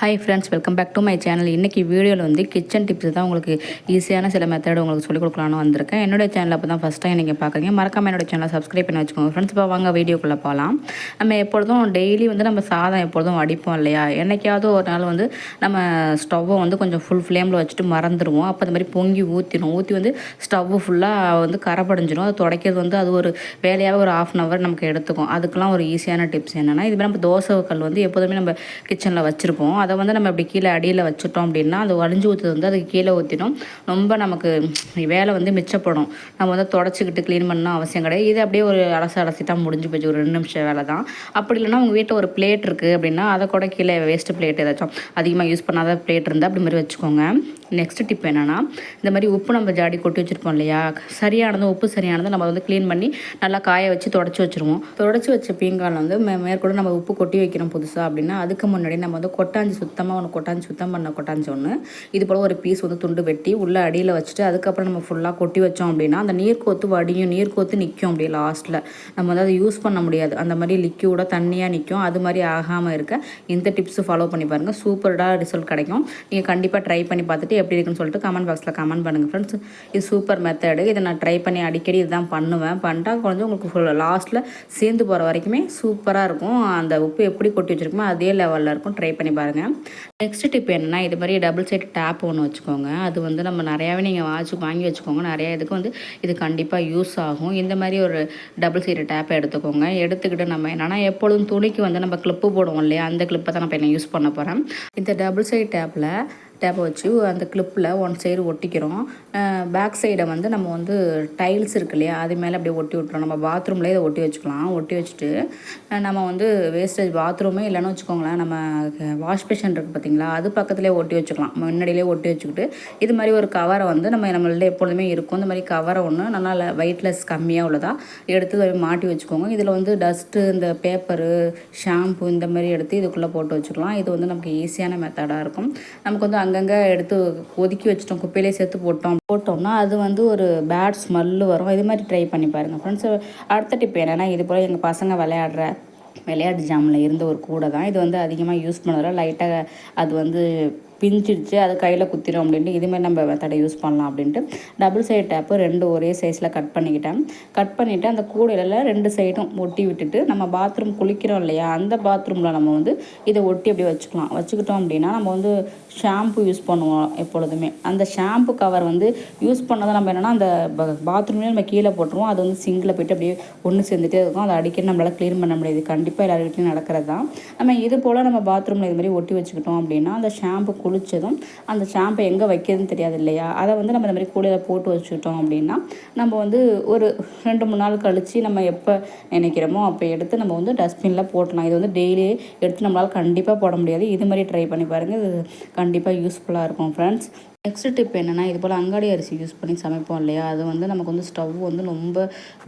Hi friends welcome back to my channel இன்றைக்கி வீடியோவில் வந்து கிச்சன் டிப்ஸ் தான் உங்களுக்கு ஈஸியான சில மெத்தட் உங்களுக்கு சொல்லிக் கொடுக்கலான்னு வந்திருக்கேன். என்னோட சேனல் அப்போ தான் ஃபஸ்ட் டைம் நீங்கள் பார்க்குறீங்க மறக்காம என்னோட சேனலை சப்ஸ்கிரைப் பண்ணி வச்சுக்கோங்க. ஃப்ரெண்ட்ஸ் இப்போ வாங்க வீடியோக்குள்ளே போகலாம் நம்ம எப்பொழுதும் டெய்லி வந்து நம்ம சாதம் எப்பொழுதும் வடிப்போம் இல்லையா? என்னைக்காவது ஒரு நாள் வந்து நம்ம ஸ்டவ்வை வந்து கொஞ்சம் ஃபுல் ஃப்ளேமில் வச்சுட்டு மறந்துடுவோம் அப்போ அந்த மாதிரி பொங்கி ஊற்றிடும் ஊற்றி வந்து ஸ்டவ்வு ஃபுல்லாக வந்து கரைப்படைஞ்சிடும் அது துடைக்கிறது வந்து அது ஒரு வேலையாக ஒரு ஆஃப் அன் ஹவர் நமக்கு எடுத்துக்கும். அதுக்கெலாம் ஒரு ஈஸியான டிப்ஸ் என்னென்னா இதுமாதிரி நம்ம தோசை கல் வந்து எப்போதுமே நம்ம கிச்சனில் வச்சுருப்போம். அதை வந்து நம்ம இப்படி கீழே அடியில் வச்சுட்டோம் அப்படின்னா அது வடிஞ்சு ஊற்றுறது வந்து அதுக்கு கீழே ஊற்றிடும் ரொம்ப நமக்கு வேலை வந்து மிச்சப்படும். நம்ம வந்து தொடச்சிக்கிட்டு க்ளீன் பண்ணணும் அவசியம் கிடையாது. இது அப்படியே ஒரு அலசி அலசிட்டா முடிஞ்சு போச்சு. ஒரு ரெண்டு நிமிஷம் வேலை தான். அப்படி இல்லைன்னா உங்கள் வீட்டில் ஒரு பிளேட் இருக்குது அப்படின்னா அதை கூட கீழே வேஸ்ட்டு பிளேட் ஏதாச்சும் அதிகமாக யூஸ் பண்ணாத பிளேட் இருந்தால் அப்படி மாதிரி வச்சுக்கோங்க. நெக்ஸ்ட் டிப் என்னென்னா இந்த மாதிரி உப்பு நம்ம ஜாடி கொட்டி வச்சுருப்போம் இல்லையா? சரியானது உப்பு சரியானது நம்ம வந்து க்ளீன் பண்ணி நல்லா காய வச்சு தொடச்சி வச்சுருவோம். தொடச்சி வச்ச பீங்கால் வந்து மே மேற்கொண்டு நம்ம உப்பு கொட்டி வைக்கிறோம் புதுசாக அப்படின்னா அதுக்கு முன்னாடி நம்ம வந்து கொட்டாஞ்சி சுத்தமாக ஒன்று கொட்டாஞ்சி சுத்தம் பண்ண கொட்டாஞ்சி ஒன்று இது போல் ஒரு பீஸ் வந்து துண்டு வெட்டி உள்ளே அடியில் வச்சுட்டு அதுக்கப்புறம் நம்ம ஃபுல்லாக கொட்டி வச்சோம் அப்படின்னா அந்த நீர் கோத்து வடியும் நீர் கோத்து நிற்கும் அப்படியே லாஸ்ட்டில் நம்ம வந்து அதை யூஸ் பண்ண முடியாது. அந்த மாதிரி லிக்யூடாக தண்ணியாக நிற்கும் அது மாதிரி ஆகாமல் இருக்க இந்த டிப்ஸு ஃபாலோ பண்ணி பாருங்கள் சூப்பராக ரிசல்ட் கிடைக்கும். நீங்கள் கண்டிப்பாக ட்ரை பண்ணி பார்த்துட்டு எப்படி இருக்குன்னு சொல்லிட்டு கமெண்ட் பாக்ஸில் கமெண்ட் பண்ணுங்கள் ஃப்ரெண்ட்ஸ் இது சூப்பர் மெத்தடு இதை நான் ட்ரை பண்ணி அடிக்கடி இதுதான் பண்ணுவேன். பண்ணிட்டா கொஞ்சம் உங்களுக்கு ஃபுல் லாஸ்ட்டில் சேர்ந்து போகிற வரைக்குமே சூப்பராக இருக்கும். அந்த உப்பு எப்படி கொட்டி வச்சுருக்குமோ அதே லெவலில் இருக்கும். ட்ரை பண்ணி பாருங்கள் நெக்ஸ்ட் டிப் என்னென்னா இது மாதிரி டபுள் சைட் டேப் ஒன்று வச்சுக்கோங்க. அது வந்து நம்ம நிறையாவே நீங்கள் வாட்ச் வாங்கி வச்சுக்கோங்க. நிறையா இதுக்கு வந்து இது கண்டிப்பாக யூஸ் ஆகும். இந்த மாதிரி ஒரு டபுள் சைடு டேப்பை எடுத்துக்கோங்க. எடுத்துக்கிட்டு நம்ம என்னென்னா எப்பொழுதும் துணிக்கு வந்து நம்ம கிளிப்பு போடுவோம் இல்லையா? அந்த கிளிப்பை தான் நம்ம என்ன யூஸ் பண்ண போகிறேன் இந்த டபுள் சைட் டேப்பில் டேப்பை வச்சு அந்த கிளிப்பில் ஒன் சைடு ஒட்டிக்கிறோம். பேக் சைடை வந்து நம்ம வந்து டைல்ஸ் இருக்கு இல்லையா? அது மேலே அப்படியே ஒட்டி விட்றோம் நம்ம பாத்ரூம்லேயே இதை ஒட்டி வச்சுக்கலாம். ஒட்டி வச்சுட்டு நம்ம வந்து வேஸ்டேஜ் பாத்ரூமே இல்லைன்னு வச்சுக்கோங்களேன். நம்ம வாஷ் பேஷன் இருக்குது பார்த்தீங்களா அது பக்கத்துலேயே ஒட்டி வச்சுக்கலாம். முன்னாடியிலே ஒட்டி வச்சுக்கிட்டு இது மாதிரி ஒரு கவரை வந்து நம்ம நம்மள்ட்ட எப்பொழுதுமே இருக்கும். இந்த மாதிரி கவரை ஒன்று நல்லா வெயிட்லெஸ் கம்மியாக உள்ளதாக எடுத்து மாட்டி வச்சுக்கோங்க. இதில் வந்து டஸ்ட்டு இந்த பேப்பரு ஷாம்பு இந்த மாதிரி எடுத்து இதுக்குள்ளே போட்டு வச்சுக்கலாம். இது வந்து நமக்கு ஈஸியான மெத்தடாக இருக்கும். நமக்கு வந்து அங்கங்கே எடுத்து ஒதுக்கி வச்சிட்டோம். குப்பையிலே சேர்த்து போட்டோம். போட்டோம்னா அது வந்து ஒரு பேட் ஸ்மெல்லு வரும். இது மாதிரி ட்ரை பண்ணி பாருங்கள் ஃப்ரெண்ட்ஸ் அடுத்த டிப் என்னென்னா இது போல் எங்கள் பசங்க விளையாடுற விளையாட்டு ஜாமில் இருந்த ஒரு கூடை தான் இது வந்து அதிகமாக யூஸ் பண்ணுறதுல லைட்டாக அது வந்து பிஞ்சிடுச்சு அது கையில் குத்திடும் அப்படின்ட்டு இதுமாதிரி நம்ம மெத்தடை யூஸ் பண்ணலாம் அப்படின்ட்டு டபுள் சைடு டேப்பு ரெண்டு ஒரே சைஸில் கட் பண்ணிக்கிட்டேன். கட் பண்ணிவிட்டு அந்த கூடையில் ரெண்டு சைடும் ஒட்டி விட்டுட்டு நம்ம பாத்ரூம் குளிக்கிறோம் இல்லையா அந்த பாத்ரூமில் நம்ம வந்து இதை ஒட்டி அப்படியே வச்சுக்கலாம். வச்சுக்கிட்டோம் அப்படின்னா நம்ம வந்து ஷாம்பு யூஸ் பண்ணுவோம் எப்பொழுதுமே. அந்த ஷாம்பு கவர் வந்து யூஸ் பண்ணதை நம்ம என்னென்னா அந்த பாத்ரூம்லேயே நம்ம கீழே போட்டுருவோம். அது வந்து சிங்கில் போய்ட்டு அப்படியே ஒன்று சேர்ந்துட்டே இருக்கும். அதை அடிக்கடி நம்மளால் க்ளீன் பண்ண முடியாது. கண்டிப்பாக எல்லார் வீட்லையும் நடக்கிறது தான் நம்ம இது போல் நம்ம பாத்ரூமில் இது மாதிரி ஒட்டி வச்சுக்கிட்டோம் அப்படின்னா அந்த ஷாம்பு குளித்ததும் அந்த ஷாம்பை எங்கே வைக்கிறதுன்னு தெரியாது இல்லையா அதை வந்து நம்ம இந்த மாதிரி கூடையில் போட்டு வச்சுக்கிட்டோம் அப்படின்னா நம்ம வந்து ஒரு ரெண்டு மூணு நாள் கழித்து நம்ம எப்போ நினைக்கிறோமோ அப்போ எடுத்து நம்ம வந்து டஸ்ட்பினில் போட்டலாம் இது வந்து டெய்லி எடுத்து நம்மளால் கண்டிப்பாக போட முடியாது. இது மாதிரி ட்ரை பண்ணி பாருங்கள் இது கண்டிப்பாக யூஸ்ஃபுல்லாக இருக்கும் ஃப்ரெண்ட்ஸ் நெக்ஸ்ட் டிப் என்னென்னா இது போல் அங்காடி அரிசி யூஸ் பண்ணி சமைப்போம் இல்லையா? அது வந்து நமக்கு வந்து ஸ்டவ் வந்து ரொம்ப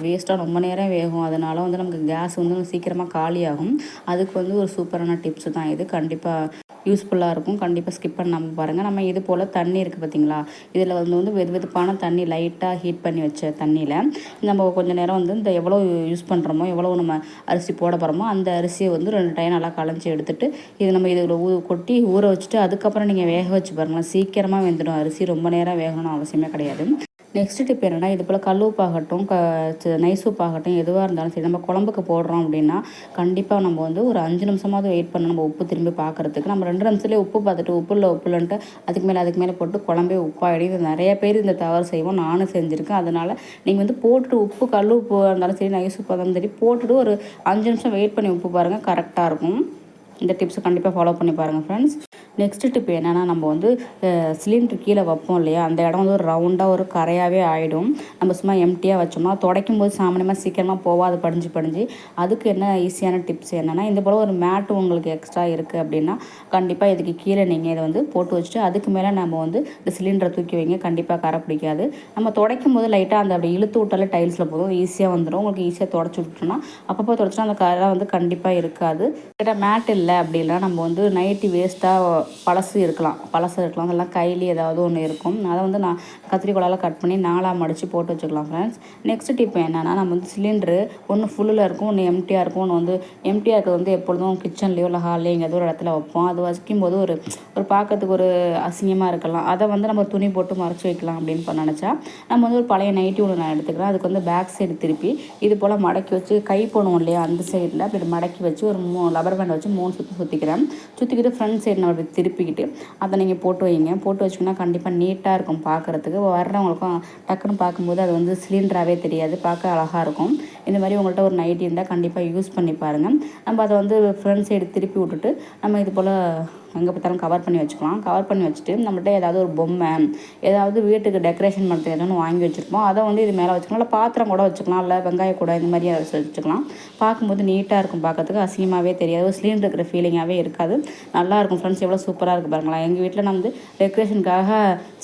வேஸ்ட்டாக ரொம்ப நேரம் வேகும். அதனால் வந்து நமக்கு கேஸ் வந்து சீக்கிரமாக காலியாகும். அதுக்கு வந்து ஒரு சூப்பரான டிப்ஸ் தான் இது. கண்டிப்பாக யூஸ்ஃபுல்லாக இருக்கும். கண்டிப்பாக ஸ்கிப் பண்ணாமல் பாருங்கள் நம்ம இது போல் தண்ணி இருக்குது பார்த்தீங்களா இதில் வந்து வந்து வெது வெதுப்பான தண்ணி லைட்டாக ஹீட் பண்ணி வச்ச தண்ணியில் நம்ம கொஞ்சம் நேரம் வந்து இந்த எவ்வளோ யூஸ் பண்ணுறோமோ எவ்வளோ நம்ம அரிசி போட போகிறோமோ அந்த அரிசியை வந்து ரெண்டு டைம் நல்லா களைஞ்சி எடுத்துகிட்டு இது நம்ம இதில் ஊ கொட்டி ஊற வச்சுட்டு அதுக்கப்புறம் நீங்கள் வேக வச்சு பாருங்களேன். சீக்கிரமாக வெந்துடும். அரிசி ரொம்ப நேரம் வேகணும்னு அவசியமே கிடையாது. நெக்ஸ்ட் டிப் என்னென்னா இது போல் கல் உப்பாகட்டும் க நைஸ் உப்பாகட்டும் எதுவாக இருந்தாலும் சரி நம்ம குழம்புக்கு போடுறோம் அப்படின்னா கண்டிப்பாக நம்ம வந்து ஒரு அஞ்சு நிமிஷமாவது வெயிட் பண்ணணும். நம்ம உப்பு திரும்பி பார்க்குறதுக்கு நம்ம ரெண்டு நிமிஷத்துலேயே உப்பு பார்த்துட்டு உப்பு இல்லை உப்பு இல்லைன்ட்டு அதுக்கு மேலே அதுக்கு மேலே போட்டு குழம்பே உப்பாகிடும் இது நிறைய பேர் இந்த தவறு செய்வோம். நானும் செஞ்சுருக்கேன். அதனால் நீங்கள் வந்து போட்டுட்டு உப்பு கல் உப்பு இருந்தாலும் சரி நைஸ் உப்பாக இருந்தாலும் சரி போட்டுட்டு ஒரு அஞ்சு நிமிஷம் வெயிட் பண்ணி உப்பு பாருங்கள் கரெக்டாக இருக்கும். இந்த டிப்ஸை கண்டிப்பாக ஃபாலோ பண்ணி பாருங்கள் ஃப்ரெண்ட்ஸ் நெக்ஸ்ட் டிப் என்னென்னா நம்ம வந்து சிலிண்டர் கீழே வைப்போம் இல்லையா? அந்த இடம் வந்து ஒரு ரவுண்டாக ஒரு கரையாகவே ஆகிடும் நம்ம சும்மா எம்டியாக வச்சோம்னா துடைக்கும் போது சாமானியமாக சீக்கிரமாக போகாது படிஞ்சு படிஞ்சு. அதுக்கு என்ன ஈஸியான டிப்ஸ் என்னென்னா இந்த போல் ஒரு மேட்டு உங்களுக்கு எக்ஸ்ட்ரா இருக்குது அப்படின்னா கண்டிப்பாக இதுக்கு கீழே நீங்கள் இதை வந்து போட்டு வச்சுட்டு அதுக்கு மேலே நம்ம வந்து இந்த சிலிண்டரை தூக்கி வைங்க. கண்டிப்பாக கரை பிடிக்காது. நம்ம துடைக்கும் போது லைட்டாக அந்த அப்படி இழுத்து விட்டாலே டைல்ஸில் போதும். ஈஸியாக வந்துடும் உங்களுக்கு ஈஸியாக தொடச்சி விட்டோம்னா அப்பப்போ தொடச்சினா அந்த கரை வந்து கண்டிப்பாக இருக்காது. கிட்ட மேட் இல்லை இல்லை அப்படின்னா நம்ம வந்து நைட்டி வேஸ்ட்டாக பழசு இருக்கலாம். பழசு இருக்கலாம். அதெல்லாம் கைலி ஏதாவது ஒன்று இருக்கும். அதை வந்து நான் கத்திரிக்கோளால் கட் பண்ணி நாலாக மடித்து போட்டு வச்சுக்கலாம் ஃப்ரெண்ட்ஸ் நெக்ஸ்ட் டிப் என்னென்னா நம்ம வந்து சிலிண்ட்ரு ஒன்று ஃபுல்லில் இருக்கும் ஒன்று எம்டியாக இருக்கும். ஒன்று வந்து எம்டியாக இருக்கிறது வந்து எப்பொழுதும் கிச்சன்லேயோ இல்லை ஹால்லையோ எங்கேயாவது ஒரு இடத்துல வைப்போம். அது வைக்கும்போது ஒரு ஒரு பார்க்கறதுக்கு ஒரு அசிங்கமாக இருக்கலாம். அதை வந்து நம்ம துணி போட்டு மறைச்சி வைக்கலாம் அப்படின்னு நினச்சா நம்ம வந்து ஒரு பழைய நைட்டி ஒன்று நான் எடுத்துக்கிறேன். அதுக்கு வந்து பேக் சைடு திருப்பி இது போல் மடக்கி வச்சு கை போனோம் இல்லையா அந்த சைடில் அப்படி மடக்கி வச்சு ஒரு மூ லப்பர் பேண்ட் வச்சு மூணு சுற்றி சுற்றிக்கிறேன் சுற்றிக்கிட்டு ஃப்ரண்ட் சைடு நான் அப்படி திருப்பிக்கிட்டு அதை நீங்கள் போட்டு வைங்க. போட்டு வச்சிங்கன்னா கண்டிப்பாக நீட்டாக இருக்கும் பார்க்குறதுக்கு. வர்றவங்களுக்கும் டக்குன்னு பார்க்கும்போது அது வந்து சிலிண்டராகவே தெரியாது. பார்க்க அழகாக இருக்கும். இந்த மாதிரி உங்கள்கிட்ட ஒரு நைட்டி இருந்தால் கண்டிப்பாக யூஸ் பண்ணி பாருங்கள் நம்ம அதை வந்து ஃப்ரண்ட் சைடு திருப்பி விட்டுட்டு நம்ம இது போல் எங்கே பார்த்தாலும் கவர் பண்ணி வச்சுக்கலாம். கவர் பண்ணி வச்சுட்டு நம்மகிட்ட ஏதாவது ஒரு பொம்மை ஏதாவது வீட்டுக்கு டெக்கரேஷன் பண்ணுறது ஒன்று வாங்கி வச்சுருப்போம். அதை வந்து இது மேலே வச்சுக்கலாம். இல்லை பாத்திரம் கூட வச்சுக்கலாம். இல்லை வெங்காய கூட இந்த மாதிரி வச்சுக்கலாம். பார்க்கும்போது நீட்டாக இருக்கும் பார்க்கறதுக்கு. அசிங்கமாகவே தெரியாது. ஒரு சிலிண்டர் இருக்கிற ஃபீலிங்காகவே இருக்காது. நல்லாயிருக்கும் ஃப்ரெண்ட்ஸ் எவ்வளோ சூப்பராக இருக்குது பாருங்களேன். எங்கள் வீட்டில் நான் வந்து டெக்கரேஷனுக்காக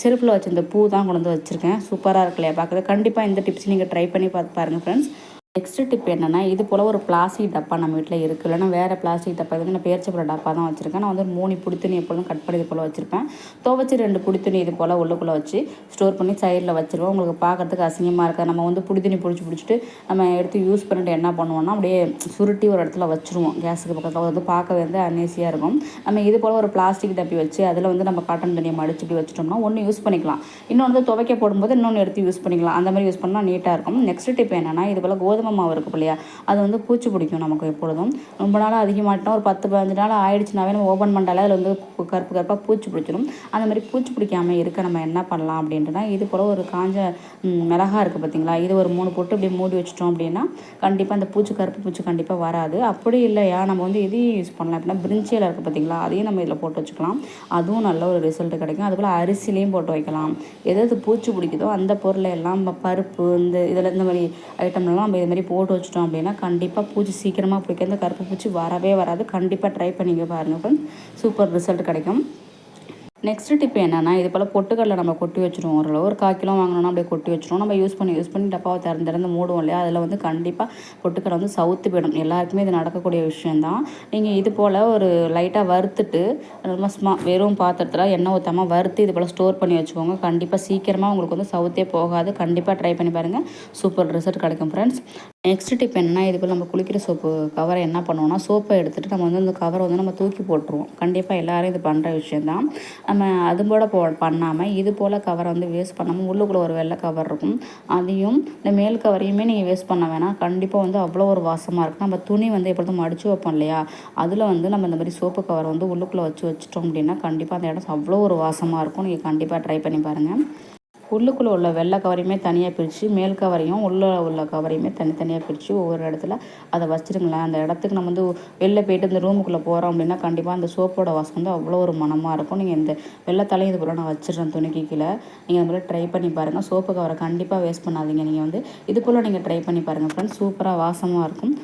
செருப்பில் வச்சிருந்த பூ தான் கொண்டு வந்து வச்சுருக்கேன். சூப்பராக இருக்கு இல்லையா பார்க்குறது கண்டிப்பாக இந்த டிப்ஸ் நீங்கள் ட்ரை பண்ணி பார்த்து பாருங்கள் ஃப்ரெண்ட்ஸ் நெக்ஸ்ட் டிப் என்னென்னா இது போல் ஒரு பிளாஸ்டிக் டப்பா நம்ம வீட்டில் இருக்குது இல்லைன்னா வேறு பிளாஸ்டிக் டப்பா இதுக்கு நான் பேர்ச்சப்பட டப்பா தான் வச்சுருக்கேன். நான் வந்து ஒரு மூணு புடித்துணி எப்பொழுதும் கட் பண்ணி இது போல் வச்சுருப்பேன். துவச்சி ரெண்டு புடித்துணி இது போல் உள்ளுக்குள்ளே வச்சு ஸ்டோர் பண்ணி சைடில் வச்சுருவோம் உங்களுக்கு பார்க்குறதுக்கு அசிங்கமாக இருக்காது. நம்ம வந்து புடித்துணி பிடிச்சி பிடிச்சிட்டு நம்ம எடுத்து யூஸ் பண்ணிட்டு என்ன பண்ணுவோம்னா அப்படியே சுருட்டி ஒரு இடத்துல வச்சுருவோம். கேஸுக்கு பக்கத்தில். வந்து பார்க்க வந்து அன்னேசியாக இருக்கும். நம்ம இது போல் ஒரு பிளாஸ்டிக் டப்பி வச்சு அதில் வந்து நம்ம காட்டன் துணியை மடிச்சு இப்படி வச்சுட்டோம்னா ஒன்று யூஸ் பண்ணிக்கலாம். இன்னொன்று வந்து துவைக்க போடும்போது இன்னொன்று எடுத்து யூஸ் பண்ணிக்கலாம். அந்த மாதிரி யூஸ் பண்ணால் நீட்டாக இருக்கும். நெக்ஸ்ட் டிப் என்னென்னா இது போல் கோதுமை மாவு இருக்குது இல்லையா அது வந்து பூச்சி பிடிக்கும் நமக்கு எப்பொழுதும். ரொம்ப நாள் அதிகமாகிட்டோம் ஒரு பத்து பதினஞ்சு நாள் ஆயிடுச்சுனாவே நம்ம ஓப்பன் பண்ணாலே அதில் வந்து கருப்பு கருப்பாக பூச்சி பிடிச்சிடும் அந்த மாதிரி பூச்சி பிடிக்காமல் இருக்க நம்ம என்ன பண்ணலாம் அப்படின்ட்டுனா இது போல் ஒரு காஞ்ச மிளகா இருக்குது பார்த்தீங்களா இது ஒரு மூணு போட்டு இப்படி மூடி வச்சிட்டோம் அப்படின்னா கண்டிப்பாக அந்த பூச்சி கருப்பு பூச்சி கண்டிப்பாக வராது. அப்படி இல்லையா? நம்ம வந்து இதையும் யூஸ் பண்ணலாம் அப்படின்னா பிரிஞ்சியில் இருக்குது பார்த்தீங்களா அதையும் நம்ம இதில் போட்டு வச்சுக்கலாம். அதுவும் நல்ல ஒரு ரிசல்ட் கிடைக்கும். அதுபோல் அரிசிலையும் போட்டு வைக்கலாம். எது எது பூச்சி பிடிக்குதோ அந்த பொருளை எல்லாம் பருப்பு இந்த இதில் இந்த மாதிரி ஐட்டம்லாம் நம்ம இது மாதிரி போட்டு வச்சிட்டோம் அப்படின்னா கண்டிப்பாக பூச்சி சீக்கிரமாக பிடிக்க இந்த கருப்பு பூச்சி வரவே வராது. கண்டிப்பாக ட்ரை பண்ணிங்க பாருங்கள் ஃப்ரெண்ட்ஸ் சூப்பர் ரிசல்ட் கிடைக்கும். நெக்ஸ்ட் டிப் என்னென்னா இது போல் பொட்டுக்கடலை நம்ம கொட்டி வச்சுருவோம். ஓரளவு ஒரு கால் கிலோ வாங்கினோம்னா அப்படியே கொட்டி வச்சுருவோம். நம்ம யூஸ் பண்ணி யூஸ் பண்ணி டப்பாவை திறந்து திறந்து மூடுவோம் இல்லையா? அதில் வந்து கண்டிப்பாக பொட்டுக்கடை வந்து சவுத்து போயிடும். எல்லாருக்குமே இது நடக்கக்கூடிய விஷயந்தான் நீங்கள் இது போல் ஒரு லைட்டாக வறுத்துட்டு ரொம்ப ஸ்மா வெறும் பாத்திரத்தில் எண்ணெய் ஊற்றாமல் வறுத்து இது போல் ஸ்டோர் பண்ணி வச்சுக்கோங்க. கண்டிப்பாக சீக்கிரமாக உங்களுக்கு வந்து சவுத்தே போகாது. கண்டிப்பாக ட்ரை பண்ணி பாருங்கள் சூப்பர் ரிசல்ட் கிடைக்கும் ஃப்ரெண்ட்ஸ் நெக்ஸ்ட் டிப் என்னென்னா இது போல் நம்ம குளிக்கிற சோப்பு கவரை என்ன பண்ணுவோம்னா சோப்பை எடுத்துகிட்டு நம்ம வந்து அந்த கவரை வந்து நம்ம தூக்கி போட்டுருவோம். கண்டிப்பாக எல்லோரும் இது பண்ணுற விஷயந்தான் நம்ம அது போல் போ பண்ணாமல் இது போல் கவரை வந்து வேஸ்ட் பண்ணாமல் உள்ளுக்குள்ளே ஒரு வெள்ளை கவர் இருக்கும். அதையும் இந்த மேல் கவரையுமே நீங்கள் வேஸ்ட் பண்ண வேணாம். கண்டிப்பாக வந்து அவ்வளோ ஒரு வாசமாக இருக்கும் நம்ம துணி வந்து எப்பொழுதும் மடித்து வைப்போம் இல்லையா? அதில் வந்து நம்ம இந்த மாதிரி சோப்பு கவரை வந்து உள்ளுக்குள்ளே வச்சு வச்சிட்டோம் அப்படின்னா கண்டிப்பாக அந்த இடம் அவ்வளோ ஒரு வாசமாக இருக்கும். நீங்கள் கண்டிப்பாக ட்ரை பண்ணி பாருங்கள் உள்ளுக்குள்ளே உள்ள வெள்ளை கவரையுமே தனியாக பிரித்து மேல் கவரையும் உள்ளே உள்ள கவரையுமே தனித்தனியாக பிரித்து ஒவ்வொரு இடத்துல அதை வச்சுருங்களேன். அந்த இடத்துக்கு நம்ம வந்து வெளில போயிட்டு இந்த ரூமுக்குள்ளே போகிறோம் அப்படின்னா கண்டிப்பாக அந்த சோப்போட வாசம் வந்து அவ்வளோ ஒரு மனமாக இருக்கும். நீங்கள் இந்த வெள்ளத்தாலையும் இது போல் நான் வச்சிடுறேன் துணிக்கு கீழே. நீங்கள் அது போல் ட்ரை பண்ணி பாருங்கள் சோப்பு கவரை கண்டிப்பாக வேஸ்ட் பண்ணாதீங்க. நீங்கள் வந்து இது போல் நீங்கள் ட்ரை பண்ணி பாருங்கள் ஃப்ரெண்ட்ஸ் சூப்பராக வாசமாக இருக்கும்.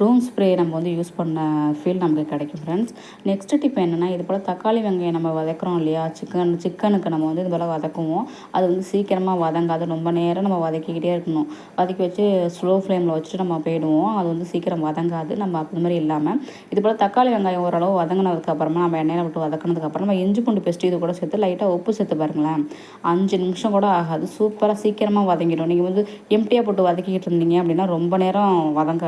ரூம் ஸ்ப்ரே நம்ம வந்து யூஸ் பண்ண ஃபீல் நமக்கு கிடைக்கும் ஃப்ரெண்ட்ஸ் நெக்ஸ்ட் டிப் என்னென்னா இது போல் தக்காளி வெங்காயம் நம்ம வதக்குறோம் இல்லையா? சிக்கன் சிக்கனுக்கு நம்ம வந்து இது போல் வதக்குவோம். அது வந்து சீக்கிரமாக வதங்காது. ரொம்ப நேரம் நம்ம வதக்கிக்கிட்டே இருக்கணும். வதக்கி வச்சு ஸ்லோ ஃப்ளேமில் வச்சுட்டு நம்ம போயிடுவோம். அது வந்து சீக்கிரம் வதங்காது. நம்ம அந்த மாதிரி இல்லாமல் இது போல் தக்காளி வெங்காயம் ஓரளவு வதங்கினதுக்கப்புறமா நம்ம எண்ணெயில் விட்டு வதக்கினதுக்கப்புறம் நம்ம இஞ்சி பூண்டு பெஸ்ட்டு இது கூட சேர்த்து லைட்டாக உப்பு சேர்த்து பாருங்களேன். அஞ்சு நிமிஷம் கூட ஆகாது. சூப்பராக சீக்கிரமாக வதங்கிடும். நீங்கள் வந்து எம்டியாக போட்டு வதக்கிக்கிட்டு இருந்தீங்க அப்படின்னா ரொம்ப நேரம் வதங்க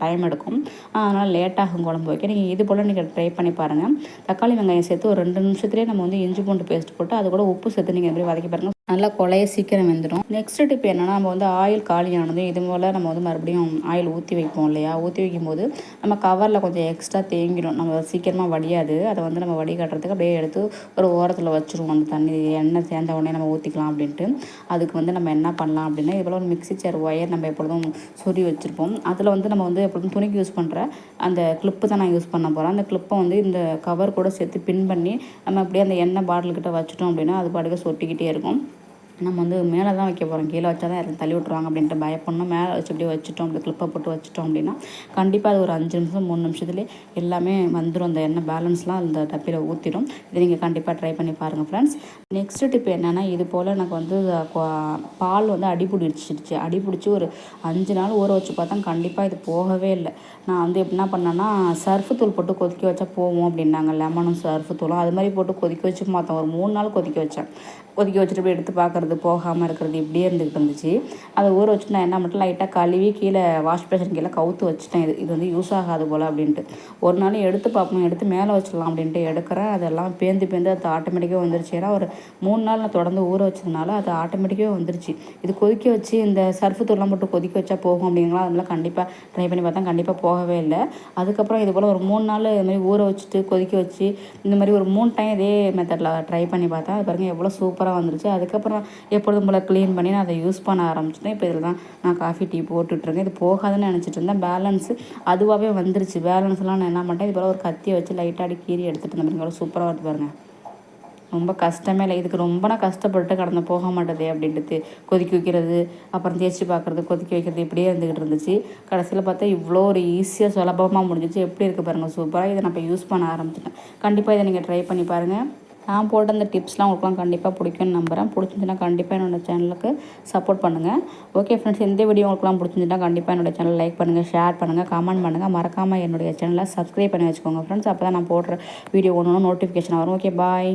டைம் டைம் எடுக்கும். அதனால் லேட்டாகும் குழம்பு வைக்க. நீங்கள் இது போல் நீங்கள் ட்ரை பண்ணி பாருங்கள் தக்காளி வெங்காயம் சேர்த்து ஒரு ரெண்டு நிமிஷத்துலேயே நம்ம வந்து இஞ்சி பூண்டு பேஸ்ட் போட்டு அது கூட உப்பு சேர்த்து நீங்கள் எப்படி வதக்கி பாருங்கள் நல்லா கொலைய சீக்கிரம் வெந்துடும். நெக்ஸ்ட் டிப் என்னென்னா நம்ம வந்து ஆயில் காலியானதும் இது போல் நம்ம வந்து மறுபடியும் ஆயில் ஊற்றி வைப்போம் இல்லையா? ஊற்றி வைக்கும்போது நம்ம கவரில் கொஞ்சம் எக்ஸ்ட்ரா தேங்கிடும் நம்ம சீக்கிரமாக வடியாது. அதை வந்து நம்ம வடிகட்டுறதுக்கு அப்படியே எடுத்து ஒரு ஓரத்தில் வச்சுருவோம். அந்த தண்ணி எண்ணெய் சேர்ந்த உடனே நம்ம ஊற்றிக்கலாம் அப்படின்ட்டு. அதுக்கு வந்து நம்ம என்ன பண்ணலாம் அப்படின்னா இது போல் ஒரு மிக்ஸி சேர் ஒயர் நம்ம எப்பொழுதும் சொறி வச்சுருப்போம். அதில் வந்து நம்ம வந்து எப்பொழுதும் துணிக்கு யூஸ் பண்ணுற அந்த கிளிப்பு தான் நான் யூஸ் பண்ண போகிறேன் அந்த கிளிப்பை வந்து இந்த கவர் கூட சேர்த்து பின் பண்ணி நம்ம அப்படியே அந்த எண்ணெய் பாட்டில்கிட்ட வச்சுட்டோம் அப்படின்னா அது பாட்டுக்கு சொட்டிக்கிட்டே இருக்கும். நம்ம வந்து மேலே தான் வைக்க போகிறோம். கீழே வச்சா தான் தள்ளி விட்ருவாங்க அப்படின்ட்டு பயப்படணும். மேலே வச்சு அப்படியே வச்சுட்டோம். அப்படி கிளிப்பை போட்டு வச்சுட்டோம் அப்படின்னா கண்டிப்பாக அது ஒரு அஞ்சு நிமிஷம் மூணு நிமிஷத்துலேயே எல்லாமே வந்துடும் அந்த எண்ணெய் பேலன்ஸ்லாம் அந்த டப்பியில் ஊற்றிடும் இதை நீங்கள் கண்டிப்பாக ட்ரை பண்ணி பாருங்கள் ஃப்ரெண்ட்ஸ் நெக்ஸ்ட் டிப் என்னென்னா இது போல் எனக்கு வந்து பால் வந்து அடி பிடிச்சிடுச்சு அடி பிடிச்சி ஒரு அஞ்சு நாள் ஊற வச்சு பார்த்தா கண்டிப்பாக இது போகவே இல்லை. நான் வந்து என்ன பண்ணேன்னா சர்ஃபு தூள் போட்டு கொதிக்க வச்சா போவோம் அப்படின்னாங்க. லெமனும் சர்ஃபு தூளும். அது மாதிரி போட்டு கொதிக்க வச்சு பார்த்தேன் ஒரு மூணு நாள் கொதிக்க வச்சேன். கொதிக்க வச்சுட்டு போய் எடுத்து பார்க்குறது போகாமல் இருக்கிறது இப்படியே இருந்துகிட்டு இருந்துச்சு. அதை ஊற வச்சுட்டு நான் என்ன மட்டும் லைட்டாக கழுவி கீழே வாஷ் பேஷன் கீழே கவுத்து வச்சுட்டேன். இது இது வந்து யூஸ் ஆகாது போல் அப்படின்ட்டு. ஒரு நாள் எடுத்து பார்ப்போம் எடுத்து மேலே வச்சிடலாம் அப்படின்ட்டு எடுக்கிறேன். அதெல்லாம் பேந்து பேந்து அது ஆட்டோமேட்டிக்காக வந்துருச்சு. ஏன்னா ஒரு மூணு நாள் நான் தொடர்ந்து ஊற வச்சதுனால அது ஆட்டோமேட்டிக்காக வந்துருச்சு. இது கொதிக்க வச்சு இந்த சர்ஃபு தூள்லாம் மட்டும் கொதிக்க வச்சா போகும் அப்படிங்களா அதெல்லாம் கண்டிப்பாக ட்ரை பண்ணி பார்த்தா கண்டிப்பாக போகவே இல்லை. அதுக்கப்புறம் இது போல் ஒரு மூணு நாள் இது மாதிரி ஊற வச்சுட்டு கொதிக்க வச்சு இந்த மாதிரி ஒரு மூணு டைம் இதே மெத்தடில் ட்ரை பண்ணி பார்த்தேன் அது பாருங்கள் எவ்வளோ சூப்பராக வந்துருச்சு. அதுக்கப்புறம் எப்பொழுதும் போல் க்ளீன் பண்ணி நான் அதை யூஸ் பண்ண ஆரம்பிச்சிட்டேன். இப்போ இதில் தான் நான் காஃபி டீ போட்டுட்ருக்கேன். இது போகாதுன்னு நினச்சிட்டு இருந்தேன் பேலன்ஸு அதுவாகவே வந்துருச்சு பேலன்ஸ்லாம் நான் என்ன பண்ணிட்டேன்? இது போல் ஒரு கத்தியை வச்சு லைட்டாக அடி கீறி எடுத்துகிட்டு இருந்தேன் எவ்வளோ சூப்பராக வருது பாருங்கள் ரொம்ப கஷ்டமே இல்லை. இதுக்கு ரொம்ப நான் கஷ்டப்பட்டு கடந்து போக மாட்டேதே அப்படின்ட்டு கொதிக்க வைக்கிறது அப்புறம் தேய்ச்சி பார்க்குறது கொதிக்க வைக்கிறது இப்படியே இருந்துக்கிட்டு இருந்துச்சு. கடைசியில் பார்த்தா இவ்வளோ ஒரு ஈஸியாக சுலபமாக முடிஞ்சிச்சு. எப்படி இருக்குது பாருங்கள் சூப்பராக இதை நான் இப்போ யூஸ் பண்ண ஆரம்பிச்சிட்டேன். கண்டிப்பாக இதை நீங்கள் ட்ரை பண்ணி பாருங்கள் நான் போட்ட அந்த டிப்ஸ்லாம் உங்களுக்குலாம் கண்டிப்பாக பிடிக்கும்னு நம்புகிறேன் பிடிச்சிருந்துச்சுன்னா கண்டிப்பாக என்னோடய சேனலுக்கு சப்போர்ட் பண்ணுங்கள் ஓகே ஃப்ரெண்ட்ஸ் இந்த வீடியோ உங்களுக்குலாம் பிடிச்சிருந்துச்சுன்னா கண்டிப்பாக என்னோட சேனல் லைக் பண்ணுங்கள் ஷேர் பண்ணுங்கள் கமெண்ட் பண்ணுங்கள் மறக்காமல் என்னுடைய சேனலை சப்ஸ்கிரைப் பண்ணி வச்சுக்கோங்க ஃப்ரெண்ட்ஸ் அப்போ தான் நான் போடுற வீடியோ ஒன்று ஒன்று நோட்டிஃபிகேஷன் வரும். Okay bye